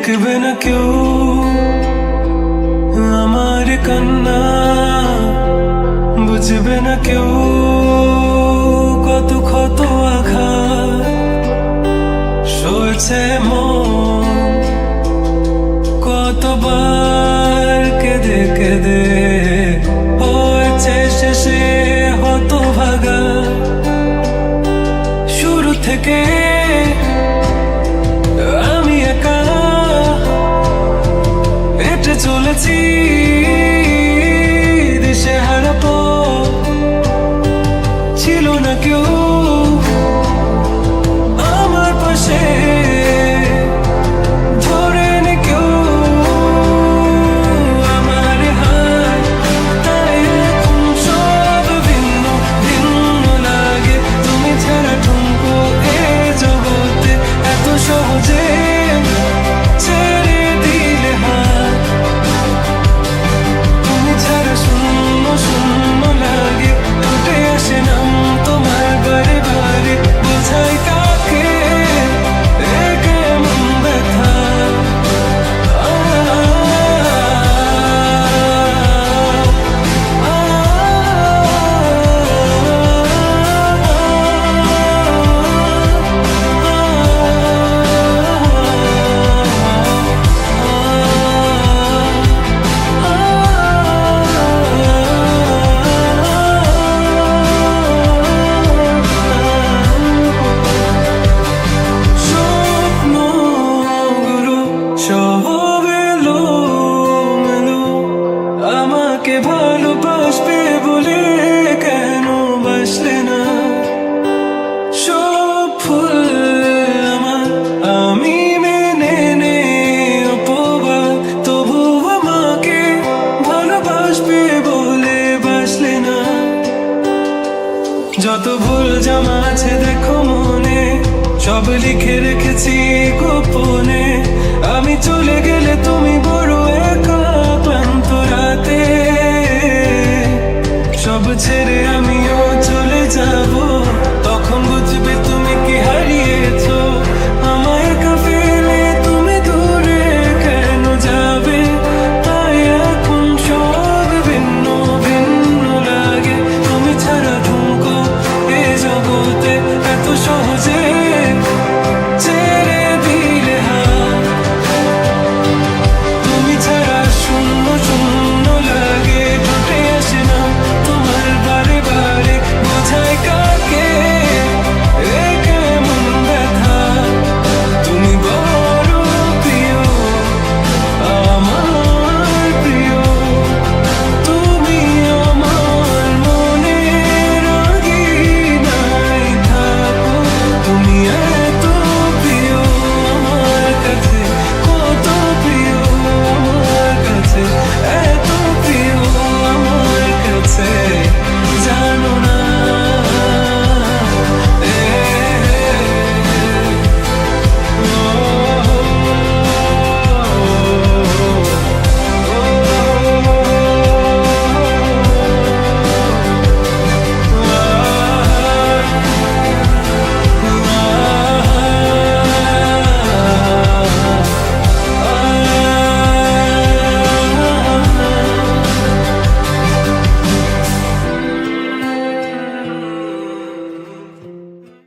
দেখবে না কেউ আমার কান্না বুঝবে না কেউ কত ক্ষত আঘাত ці. যত ভুল জামা আছে দেখো মনে সব লিখে রেখেছি গোপনে। আমি চলে